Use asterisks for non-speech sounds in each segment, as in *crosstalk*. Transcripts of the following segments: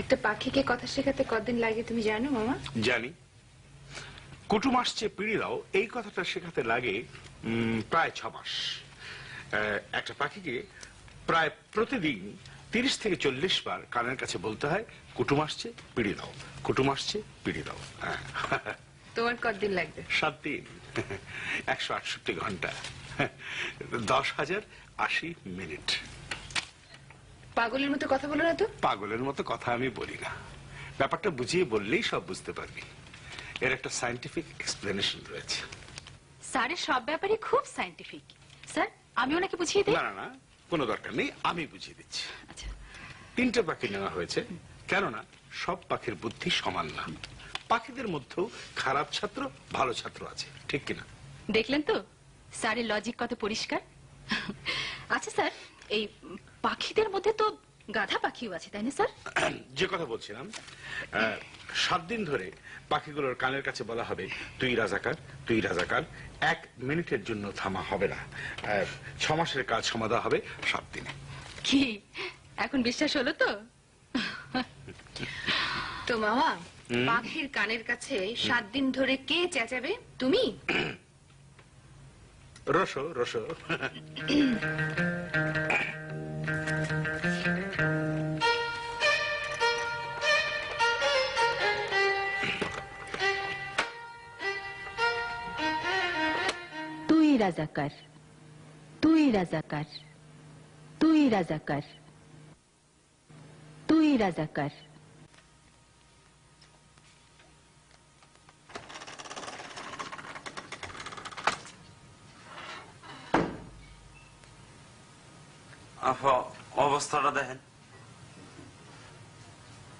একটা পাখিকে কথা শেখাতে কতদিন লাগে তুমি জানো মামা? জানি। কুটুম আসছে পিড়ি দাও এই কথাটা শেখাতে লাগে প্রায় ছ মাস। একটা পাখিকে প্রায় প্রতিদিন তিরিশ থেকে চল্লিশ বার কানের কাছে বলতে হয় কুটুম আসছে পিড়ি দাও কুটুম আসছে পিড়ি দাও হ্যাঁ। তোমার কতদিন লাগবে? সাত দিন। একশো আটষট্টি ঘণ্টা। দশ হাজার আশি মিনিট। পাগলের মতো কথা বলো না তো। পাগলের মতো কথা আমি বলি না। ব্যাপারটা বুঝিয়ে বললেই সব বুঝতে পারবি। এর একটা সাইন্টিফিক এক্সপ্লেনেশন রয়েছে। স্যারের সব ব্যাপারে খুব সাইন্টিফিক স্যার আমি ওনাকে বুঝিয়ে দিই? না না না কোনো দরকার নেই আমি বুঝিয়ে দিচ্ছি। আচ্ছা। তিনটে পাখি নেওয়া হয়েছে। কেননা সব পাখির বুদ্ধি সমান না। পাখিদের মধ্যেও খারাপ ছাত্র ভালো ছাত্র আছে ঠিক কিনা? দেখলেন তো? স্যারের লজিক কত পরিষ্কার? আচ্ছা স্যার এই পাখিদের মধ্যে তো গাধা পাখিও আছে তাই না স্যার? *clears throat* যে কথা বলছিলাম সাত দিন ধরে পাখিগুলোর কানের কাছে বলা হবে তুই রাজাকার তুই রাজাকার এক মিনিটের জন্য থামা হবে না। ছ মাসের কাজ সমাধা হবে সাত দিনে। কি? এখন বিশ্বাস হলো তো? তো মামা পাখির কানের কাছে সাত দিন ধরে কে চেঁচাবে? তুমি? *clears throat* রসো রসো তুই রাজাকার তুই রাজাকার তুই রাজাকার তুই রাজাকার। অবস্থাটা দেখেন।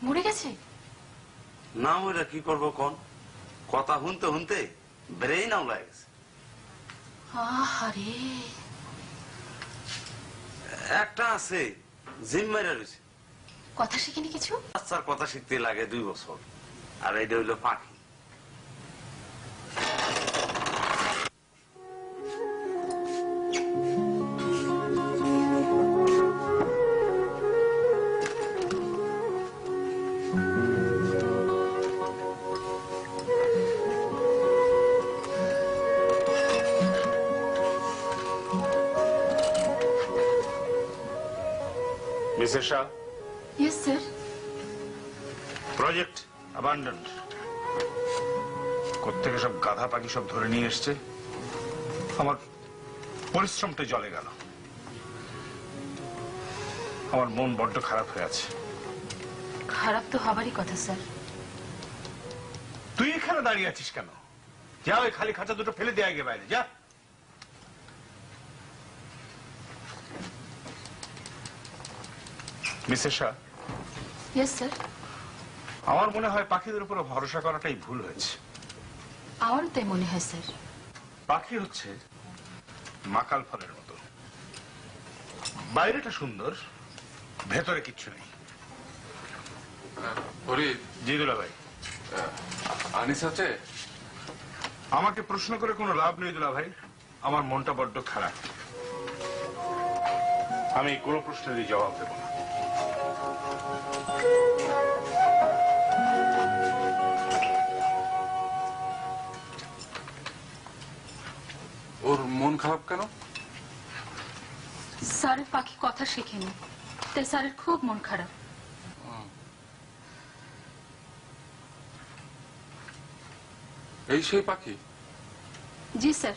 মরে গেছে? না কি করব কোন? কথা ব্রেইন আউলা গেছে। একটা আছে জিম মেরে রয়েছে। কথা শিখিনি কিছু? বাচ্চার কথা শিখতে লাগে দুই বছর। আর এটা হইল পাখি। Mrs Shah yes sir project abandon কোত্থেকে সব গাধা পাখি সব ধরে নিয়ে এসছে? আমার পরিশ্রমটা জলে গেল। আমার মন বড্ড খারাপ হয়ে আছে। খারাপ তো হবারই কথা স্যার। তুই এখানে দাঁড়িয়ে আছিস কেন? যা ওই খালি খাঁচা দুটো ফেলে দেয়া গে বাইরে যা। মিসেস শাহ? ইয়েস স্যার আমার মনে হয় পাখিদের উপর ভরসা করাটাই ভুল হয়েছে। আমারও তাই মনে হয় স্যার পাখি হচ্ছে মাকাল ফলের মতো। বাইরেটা সুন্দর ভেতরে কিচ্ছু নেই। ফরিদ জিদুলা ভাই। আনিস আছে? আমাকে প্রশ্ন করে কোনো লাভ নেই দুলা ভাই। আমার মনটা বড্ড খারাপ। আমি কোনো প্রশ্নেরই জবাব দেব না। খারাপ কেন? স্যারের পাখি কথা শেখেনি তাই স্যারের খুব মন খারাপ। এই সেই পাখি? জি স্যার।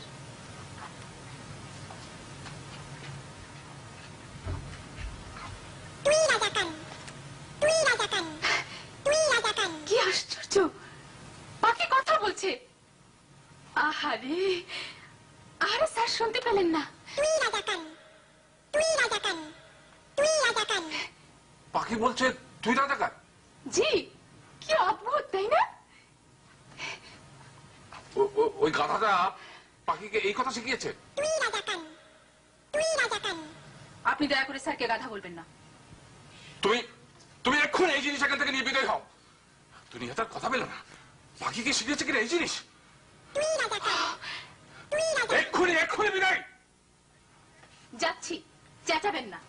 কি আশ্চর্য! পাখি কথা বলছে। আহারে! আরে স্যার শুনতে পেলেন না। পাখি বলছে তুই রাজাকার? জি কি অদ্ভুত তাই না? ওই গাধাটা পাখিকে এই কথা শিখিয়েছে? আপনি দয়া করে স্যারকে গাধা বলবেন না। তুমি তুমি এক্ষুনি এই জিনিস এখান থেকে নিয়ে বিদায় হও। দুনিয়া তার কথা পেল না। পাখিকে শিখিয়েছে কিনা এই জিনিস? এক্ষুনি এক্ষুনি বিদায় যাচ্ছি চেঁচাবেন না।